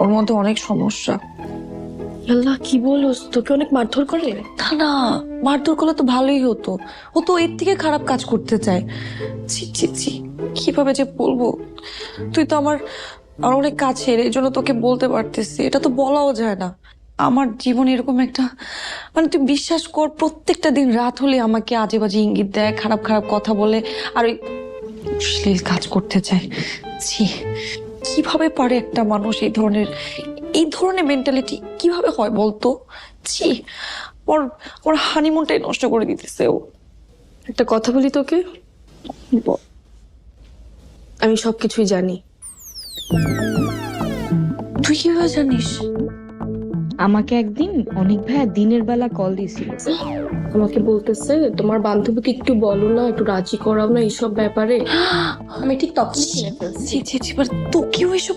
ওর মধ্যে অনেক সমস্যা। আল্লাহ কি বলোস তোকে অনেক মারধর করে? না না মারধর করলে তো ভালোই হতো। ও তো এর থেকে খারাপ কাজ করতে চায়। ছি ছি ছি কীভাবে যে বলব? তুই তো আমার আর অনেক কাছের এই জন্য তোকে বলতে পারতেছি। এটা তো বলাও যায় না। আমার জীবনে এরকম একটা মানে তুই বিশ্বাস কর প্রত্যেকটা দিন রাত হলে আমাকে আজে বাজে ইঙ্গিত দেয় খারাপ খারাপ কথা বলে আর ওই কাজ করতে চায়। ছি কীভাবে পারে একটা মানুষ এই ধরনের? এই ধরনের মেন্টালিটি কীভাবে হয় বলতো? ছি ওর ওর হানিমুনটাই নষ্ট করে দিতেছে ও। একটা কথা বলি তোকে। আমি সবকিছুই জানি। তুই কীভাবে জানিস? আমাকে একদিন অনেক ভাইয়া দিনের বেলা কল দিয়েছিল। আমাকে বলতেছে তোমার বান্ধবীকে একটু বলো না একটু রাজি করাও না এইসব ব্যাপারে। আমি ঠিক তখন কিনে ফেলছি। তোকেও এসব